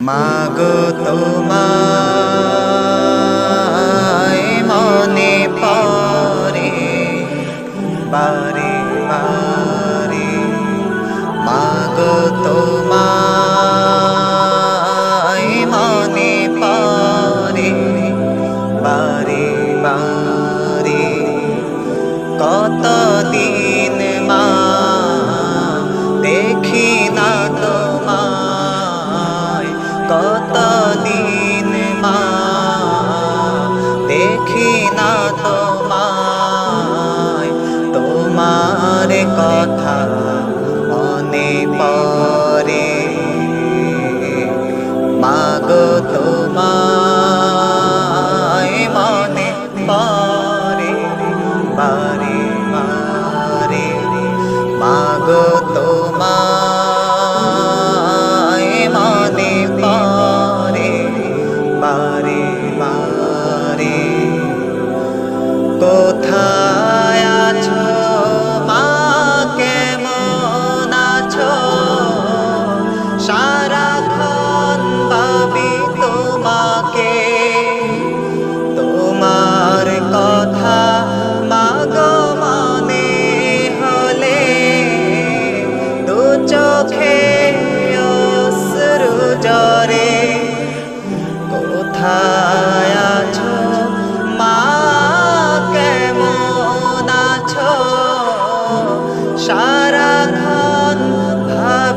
মাগো তোমায় মনে পরে পারে পারে মাগো তোমায় তোমায় কতদিন মা? দেখি না তোমায়। তোমার কথা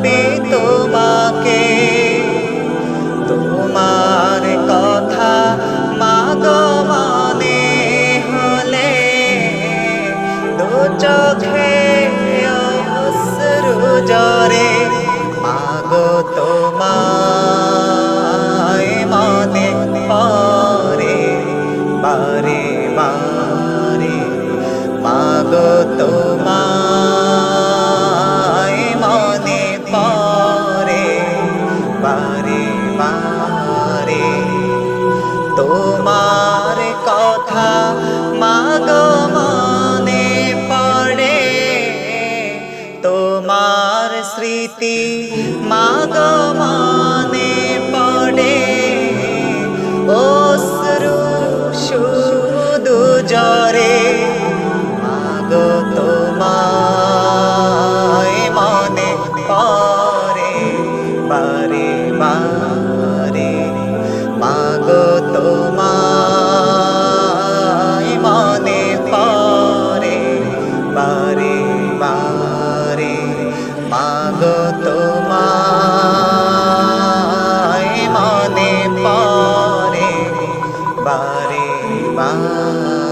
ভাবি তোমাকে। তোমার কথা মাগো মনে হলে দু চোখে অশ্রু জরে মাগো তোমায় মনে পরে বারে বারে মাগো বারে তোমার কথা মাগো মনে পড়ে। তোমার স্মৃতি মাগো মনে পড়ে। অশ্রু শুধু জরে মাগো তোমায় মনে পড়ে। বারে বারে মাগো তোমায় মনে পরে বারে বারে।